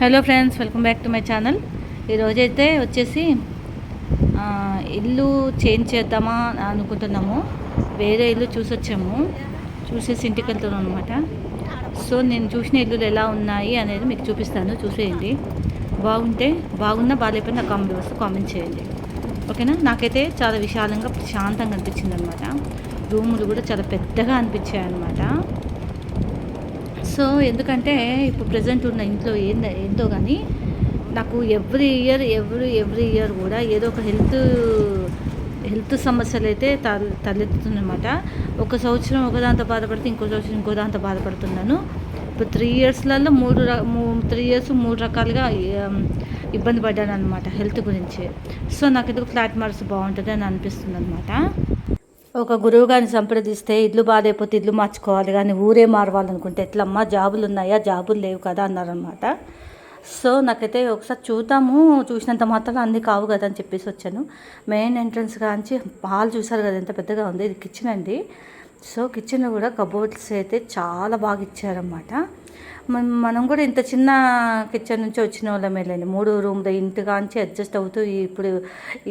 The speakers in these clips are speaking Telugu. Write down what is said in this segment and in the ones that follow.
Hello friends welcome back to my channel. ఈరోజైతే వచ్చేసి ఇల్లు చేంజ్ చేద్దామా అనుకుంటున్నాము. వేరే ఇల్లు చూసి వచ్చాము చూసేసి ఇంటికి వెళ్తున్నాం అనమాట సో నేను చూసిన ఇల్లులు ఎలా ఉన్నాయి అనేది మీకు చూపిస్తాను. చూసేయండి. బాగుంటే బాగున్నా బాగాలేకపోయినా కామెంట్ వస్తే కామెంట్ చేయండి. ఓకేనా? నాకైతే చాలా విశాలంగా ప్రశాంతంగా అనిపించింది అనమాట రూములు కూడా చాలా పెద్దగా అనిపించాయి అనమాట సో ఎందుకంటే ఇప్పుడు ప్రజెంట్ ఉన్న ఇంట్లో ఏంద ఏందో కానీ నాకు every year every every year కూడా ఏదో ఒక హెల్త్ హెల్త్ సమస్యలు అయితే తల తలెత్తుతుందన్నమాట. ఒక సంవత్సరం ఒకదాంతో బాధపడితే ఇంకో సంవత్సరం ఇంకో దాంతో బాధపడుతున్నాను. ఇప్పుడు త్రీ ఇయర్స్లలో మూడు త్రీ ఇయర్స్ మూడు రకాలుగా ఇబ్బంది పడ్డాను అనమాట హెల్త్ గురించి. సో నాకు ఎందుకు ఫ్లాట్ మార్క్స్ బాగుంటుంది అని అనిపిస్తుంది అనమాట ఒక గురువు గారిని సంప్రదిస్తే ఇల్లు బాగాలేకపోతే ఇల్లు మార్చుకోవాలి కానీ ఊరే మారవాలనుకుంటే ఎట్లమ్మా? జాబులు ఉన్నాయా? జాబులు లేవు కదా అన్నారనమాట సో నాకైతే ఒకసారి చూద్దాము. చూసినంత మాత్రం అన్నీ కావు కదా అని చెప్పేసి వచ్చాను. మెయిన్ ఎంట్రన్స్ కాంచి హాల్ చూసారు కదా ఎంత పెద్దగా ఉంది. ఇది కిచెన్ అండి. సో కిచెన్లో కూడా కబోర్డ్స్ అయితే చాలా బాగా ఇచ్చారన్నమాట. మనం మనం కూడా ఇంత చిన్న కిచెన్ నుంచి వచ్చిన వాళ్ళమేలేండి మూడు రూమ్ల ఇంటికాంచి అడ్జస్ట్ అవుతూ ఇప్పుడు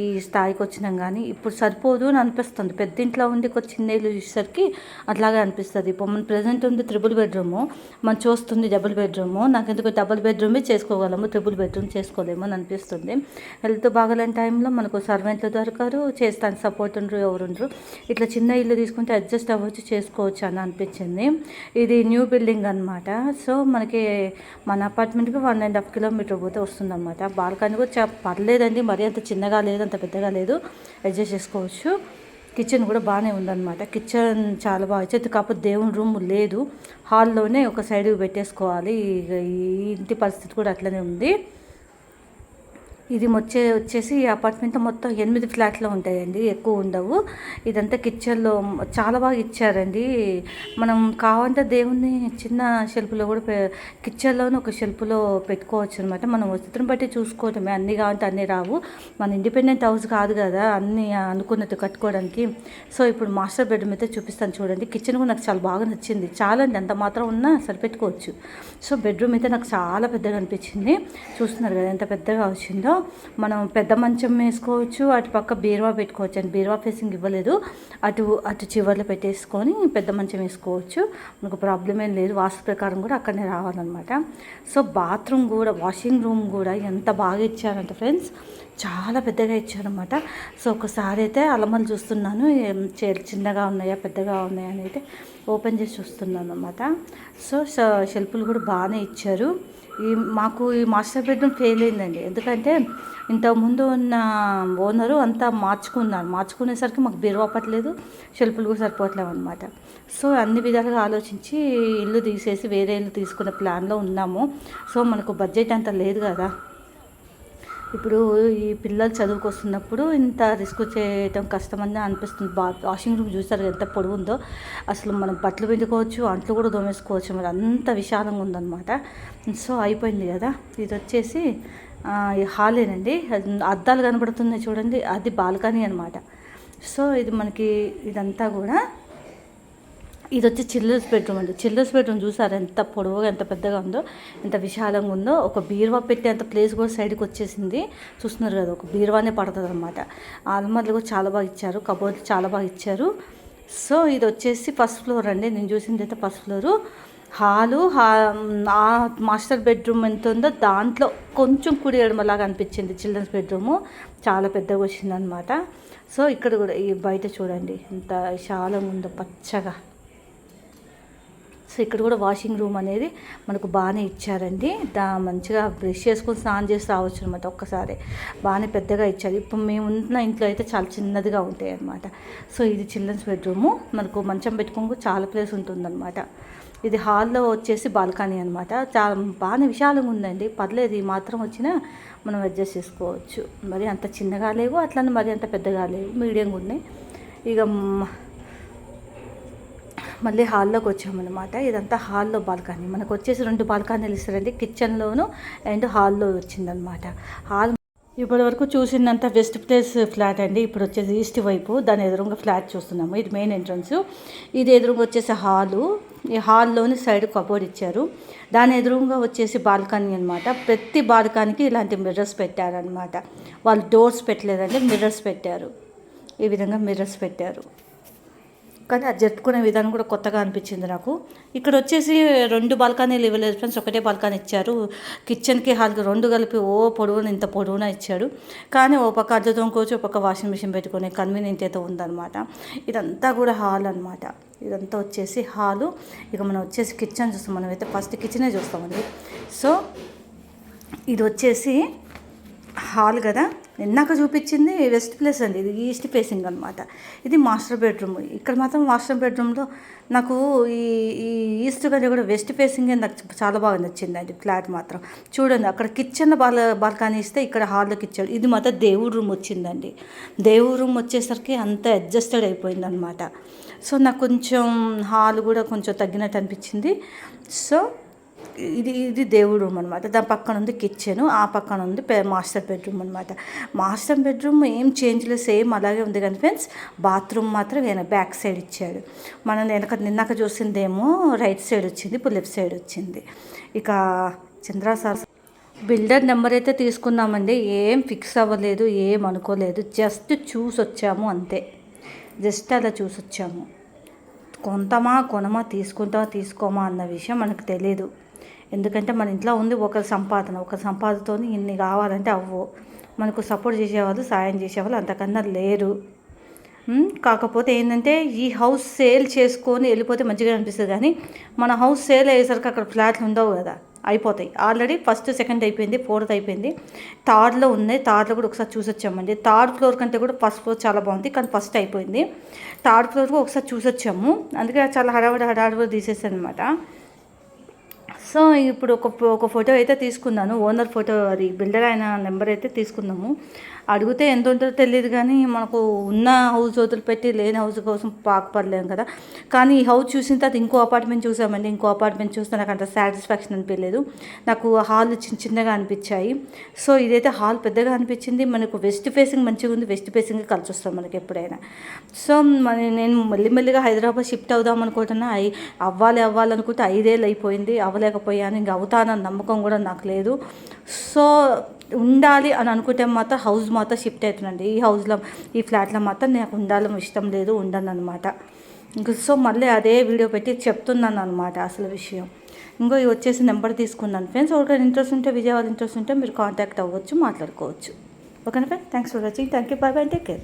ఈ స్థాయికి వచ్చినాం కానీ ఇప్పుడు సరిపోదు అని అనిపిస్తుంది. పెద్ద ఇంట్లో ఉండి ఒక చిన్న ఇల్లు చూసేసరికి అట్లాగే అనిపిస్తుంది. ఇప్పుడు మన ప్రజెంట్ ఉంది త్రిబుల్ బెడ్రూము మనం చూస్తుంది డబుల్ బెడ్రూము నాకు ఎందుకు డబుల్ బెడ్రూమే చేసుకోగలము త్రిబుల్ బెడ్రూమ్ చేసుకోలేము అని అనిపిస్తుంది. హెల్త్ బాగలేని టైంలో మనకు సర్వెంట్లు దొరకరు చేస్తాను సపోర్ట్ ఉండరు ఎవరు ఇట్లా చిన్న ఇల్లు తీసుకుంటే అడ్జస్ట్ అవ్వచ్చు చేసుకోవచ్చు అని అనిపించింది. ఇది న్యూ బిల్డింగ్ అనమాట సో మనకి మన అపార్ట్మెంట్కి వన్ అండ్ హాఫ్ కిలోమీటర్ పోతే వస్తుందన్నమాట. బాల్కనీ కూడా పర్లేదండి మరీ అంత చిన్నగా లేదు అంత పెద్దగా లేదు. అడ్జస్ట్ చేసుకోవచ్చు. కిచెన్ కూడా బాగానే ఉందన్నమాట. కిచెన్ చాలా బాగా ఇచ్చేది. కాకపోతే దేవుని రూమ్ లేదు. హాల్లోనే ఒక సైడ్ పెట్టేసుకోవాలి. ఈ ఇంటి పరిస్థితి కూడా అట్లనే ఉంది. ఇది వచ్చే వచ్చేసి ఈ అపార్ట్మెంట్ మొత్తం ఎనిమిది ఫ్లాట్లు ఉంటాయండి ఎక్కువ ఉండవు. ఇదంతా కిచెన్లో చాలా బాగా ఇచ్చారండి. మనం కావాలంటే దేవుణ్ణి చిన్న షెల్ఫ్లో కూడా కిచెన్లోనే ఒక షెల్ఫ్లో పెట్టుకోవచ్చు అనమాట మనం వసతిని బట్టి చూసుకోవటమే. అన్ని కావాలంటే అన్నీ రావు. మన ఇండిపెండెంట్ హౌస్ కాదు కదా అన్నీ అనుకున్నట్టు కట్టుకోవడానికి. సో ఇప్పుడు మాస్టర్ బెడ్రూమ్ అయితే చూపిస్తాను చూడండి. కిచెన్ కూడా నాకు చాలా బాగా నచ్చింది. చాలా అండి ఎంత మాత్రం ఉన్నా సరిపెట్టుకోవచ్చు. సో బెడ్రూమ్ అయితే నాకు చాలా పెద్దగా అనిపించింది. చూస్తున్నారు కదా ఎంత పెద్దగా వచ్చిందో. మనం పెద్ద మంచం వేసుకోవచ్చు అటు పక్క బీరువా పెట్టుకోవచ్చు అండి. బీరువా ఫేసింగ్ ఇవ్వలేదు. అటు అటు చివర్లో పెట్టేసుకొని పెద్ద మంచం వేసుకోవచ్చు. మనకు ప్రాబ్లం ఏం లేదు. వాస్తు ప్రకారం కూడా అక్కడనే రావాలన్నమాట. సో బాత్రూమ్ కూడా వాషింగ్ రూమ్ కూడా ఎంత బాగా ఇచ్చారంటే ఫ్రెండ్స్. చాలా పెద్దగా ఇచ్చారనమాట సో ఒకసారి అయితే అలమలు చూస్తున్నాను. చే- చిన్నగా ఉన్నాయా పెద్దగా ఉన్నాయా అని అయితే ఓపెన్ చేసి చూస్తున్నాను అనమాట సో షెల్ఫ్లు కూడా బాగానే ఇచ్చారు. ఈ మాకు ఈ మాస్టర్ బెడ్రూమ్ ఫెయిల్ అయిందండి. ఎందుకంటే ఇంతకుముందు ఉన్న ఓనరు అంతా మార్చుకున్నారు. మార్చుకునేసరికి మాకు బీరువా పట్టలేదు షెల్ఫ్లు కూడా సరిపోవట్లేవు అనమాట సో అన్ని విధాలుగా ఆలోచించి ఇల్లు తీసేసి వేరే ఇల్లు తీసుకునే ప్లాన్లో ఉన్నాము. సో మనకు బడ్జెట్ అంత లేదు కదా. ఇప్పుడు ఈ పిల్లలు చదువుకు వస్తున్నప్పుడు ఇంత రిస్క్ చేయటం కష్టమని అనిపిస్తుంది. బా వాషింగ్ రూమ్ చూసారు ఎంత పొడవు ఉందో అసలు మనం బట్టలు పిండుకోవచ్చు అంట్లు కూడా దోమేసుకోవచ్చు. మరి అంత విశాలంగా ఉందన్నమాట. సో అయిపోయింది కదా. ఇది వచ్చేసి హాలేనండి. అద్దాలు కనబడుతున్నాయి చూడండి. అది బాల్కనీ అనమాట సో ఇది మనకి ఇదంతా కూడా ఇది వచ్చి చిల్డ్రన్స్ బెడ్రూమ్ అండి. చిల్డ్రన్స్ బెడ్రూమ్ చూసారు? ఎంత పొడవుగా ఎంత పెద్దగా ఉందో ఎంత విశాలంగా ఉందో. ఒక బీరువా పెట్టే అంత ప్లేస్ కూడా సైడ్కి వచ్చేసింది. చూస్తున్నారు కదా ఒక బీరువానే పడుతుంది అనమాట ఆల్మర్లు కూడా చాలా బాగా ఇచ్చారు. కబోర్డ్ చాలా బాగా ఇచ్చారు. సో ఇది వచ్చేసి ఫస్ట్ ఫ్లోర్ అండి. నేను చూసింది అయితే ఫస్ట్ ఫ్లోరు. హాలు హా ఆ మాస్టర్ బెడ్రూమ్ ఎంత ఉందో దాంట్లో కొంచెం కుడి ఎడమలాగా అనిపించింది చిల్డ్రన్స్ బెడ్రూము. చాలా పెద్దగా వచ్చిందనమాట సో ఇక్కడ కూడా ఈ బయట చూడండి. ఎంత విశాలంగా ఉందో పచ్చగా. సో ఇక్కడ కూడా వాషింగ్ రూమ్ అనేది మనకు బాగానే ఇచ్చారండి. దా మంచిగా బ్రష్ చేసుకొని స్నానం చేసి రావచ్చు అనమాట ఒక్కసారి. బాగానే పెద్దగా ఇచ్చారు. ఇప్పుడు మేము ఉన్న ఇంట్లో అయితే చాలా చిన్నదిగా ఉంటాయి అనమాట సో ఇది చిల్డ్రన్స్ బెడ్రూము మనకు మంచం పెట్టుకోక చాలా ప్లేస్ ఉంటుందన్నమాట. ఇది హాల్లో వచ్చేసి బాల్కనీ అనమాట చాలా బాగానే విశాలంగా ఉందండి. పర్లేదు ఈ మాత్రం వచ్చినా మనం అడ్జస్ట్ చేసుకోవచ్చు. మరి అంత చిన్నగా లేవు అట్లనే మరి అంత పెద్దగా లేవు. మీడియంగా ఉన్నాయి. ఇక మళ్ళీ హాల్లోకి వచ్చామన్నమాట. ఇదంతా హాల్లో బాల్కనీ. మనకు వచ్చేసి రెండు బాల్కనీలు ఇస్తారండి. కిచెన్లోను అండ్ హాల్లో వచ్చిందనమాట హాల్ ఇప్పటి వరకు చూసినంత వెస్ట్ ప్లేస్ ఫ్లాట్ అండి. ఇప్పుడు వచ్చేసి ఈస్ట్ వైపు దాని ఎదురుగా ఫ్లాట్ చూస్తున్నాము. ఇది మెయిన్ ఎంట్రన్స్. ఇది ఎదురుగా వచ్చేసి హాలు. ఈ హాల్లోని సైడ్ కబోర్డ్ ఇచ్చారు. దాని ఎదురుగా వచ్చేసి బాల్కనీ అనమాట ప్రతి బాల్కనీకి ఇలాంటి మిర్రర్స్ పెట్టారనమాట వాళ్ళు డోర్స్ పెట్టలేదంటే మిర్రర్స్ పెట్టారు. ఈ విధంగా మిర్రర్స్ పెట్టారు. కానీ అది జరుపుకునే విధానం కూడా కొత్తగా అనిపించింది నాకు. ఇక్కడ వచ్చేసి రెండు బాల్కనీలు ఇవ్వలేదు ఫ్రెండ్స్. ఒకటే బాల్కనీ ఇచ్చారు. కిచెన్కి హాల్కి రెండు కలిపి ఓ పొడవున ఇంత పొడవున ఇచ్చాడు. కానీ ఓ పక్క అద్దె తోముకోవచ్చు ఒక పక్క వాషింగ్ మిషన్ పెట్టుకునే కన్వీనియంట్ అయితే ఉందన్నమాట. ఇదంతా కూడా హాల్ అనమాట ఇదంతా వచ్చేసి హాలు. ఇక మనం వచ్చేసి కిచెన్ చూస్తాం. మనం అయితే ఫస్ట్ కిచెనే చూస్తామండి. సో ఇది వచ్చేసి హాల్ కదా? ఇందాక చూపించింది వెస్ట్ ప్లేస్ అండి ఇది ఈస్ట్ ఫేసింగ్ అనమాట ఇది మాస్టర్ బెడ్రూమ్. ఇక్కడ మాత్రం మాస్టర్ బెడ్రూమ్లో నాకు ఈ ఈ ఈస్ట్ కంటే కూడా వెస్ట్ ఫేసింగే నాకు చాలా బాగా నచ్చింది అండి ఫ్లాట్ మాత్రం. చూడండి అక్కడ కిచెన్ బాల్ బాల్కనీ ఇస్తే ఇక్కడ హాల్లోకి ఇచ్చాడు ఇది మాత్రం దేవుడు రూమ్ వచ్చిందండి. దేవుడు రూమ్ వచ్చేసరికి అంత అడ్జస్టెడ్ అయిపోయింది అనమాట సో నాకు కొంచెం హాల్ కూడా కొంచెం తగ్గినట్టు అనిపించింది. సో ఇది ఇది దేవుడు రూమ్ అనమాట దాని పక్కన ఉంది కిచెన్ ఆ పక్కన ఉంది మాస్టర్ బెడ్రూమ్ అనమాట మాస్టర్ బెడ్రూమ్ ఏం చేంజ్లెస్ సేమ్ అలాగే ఉంది కానీ ఫ్రెండ్స్ బాత్రూమ్ మాత్రం ఈయన బ్యాక్ సైడ్ ఇచ్చాడు. మనం వెనక నిన్నాక చూసిందేమో రైట్ సైడ్ వచ్చింది ఇప్పుడు లెఫ్ట్ సైడ్ వచ్చింది. ఇక చంద్రాసార్ బిల్డర్ నెంబర్ అయితే తీసుకున్నామండి ఏం ఫిక్స్ అవ్వలేదు ఏం అనుకోలేదు. జస్ట్ చూసి వచ్చాము అంతే. జస్ట్ అలా చూసి వచ్చాము. కొంతమా కొనమా తీసుకుంటామా తీసుకోమా అన్న విషయం మనకు తెలియదు ఎందుకంటే మన ఇంట్లో ఉంది ఒక సంపాదన ఒక సంపాదనతో ఇన్ని కావాలంటే అవ్వు. మనకు సపోర్ట్ చేసేవాళ్ళు సాయం చేసేవాళ్ళు అంతకన్నా లేరు. కాకపోతే ఏంటంటే ఈ హౌస్ సేల్ చేసుకొని వెళ్ళిపోతే మంచిగా అనిపిస్తుంది కానీ మన హౌస్ సేల్ అయ్యేసరికి అక్కడ ఫ్లాట్లు ఉండవు కదా అయిపోతాయి. ఆల్రెడీ ఫస్ట్ సెకండ్ అయిపోయింది ఫోర్త్ అయిపోయింది. థర్డ్లో ఉన్నాయి థర్డ్లో కూడా ఒకసారి చూసొచ్చామండి. థర్డ్ ఫ్లోర్ కంటే కూడా ఫస్ట్ ఫ్లోర్ చాలా బాగుంది కానీ ఫస్ట్ అయిపోయింది. థర్డ్ ఫ్లోర్ కూడా ఒకసారి చూసొచ్చాము. అందుకే చాలా హడావడి హడావడి తీసేసాను అనమాట సో ఇప్పుడు ఒక ఒక ఫోటో అయితే తీసుకున్నాను. ఓనర్ ఫోటో అది బిల్డర్ ఆయన నెంబర్ అయితే తీసుకున్నాము. అడిగితే ఎంత ఉంటుందో తెలియదు కానీ మనకు ఉన్న హౌస్ వదిలిపెట్టి లేని హౌస్ కోసం పాకపడలేము కదా. కానీ ఈ హౌస్ చూసిన తర్వాత ఇంకో అపార్ట్మెంట్ చూసామండి. ఇంకో అపార్ట్మెంట్ చూస్తే నాకు అంత సాటిస్ఫాక్షన్ అనిపించలేదు. నాకు హాల్ చిన్న చిన్నగా అనిపించాయి. సో ఇదైతే హాల్ పెద్దగా అనిపించింది. మనకు వెస్ట్ ఫేసింగ్ మంచిగా ఉంది. వెస్ట్ ఫేసింగ్ కలిసి వస్తాం మనకి ఎప్పుడైనా. సో మన నేను మెల్లిమెల్లిగా హైదరాబాద్ షిఫ్ట్ అవుదాం అనుకుంటున్నా. అవ్వాలి అవ్వాలనుకుంటే ఐదేళ్ళు అయిపోయింది. అయిపోయాను ఇంక అవుతానన్న నమ్మకం కూడా నాకు లేదు. సో ఉండాలి అని అనుకుంటే మాత్రం హౌస్ మాత్రం షిఫ్ట్ అవుతుందండి. ఈ హౌస్లో ఈ ఫ్లాట్లో మాత్రం నాకు ఉండాలని ఇష్టం లేదు ఉండను అనమాట ఇంక సో మళ్ళీ అదే వీడియో పెట్టి చెప్తున్నాను అనమాట అసలు విషయం. ఇంకో వచ్చేసి నెంబర్ తీసుకున్నాను ఫ్రెండ్స్. ఒకరికి ఇంట్రెస్ట్ ఉంటే విజయవాడ ఇంట్రెస్ట్ ఉంటే మీరు కాంటాక్ట్ అవ్వచ్చు మాట్లాడుకోవచ్చు. ఓకేనా friend thanks for watching. Thank you. Bye bye take care.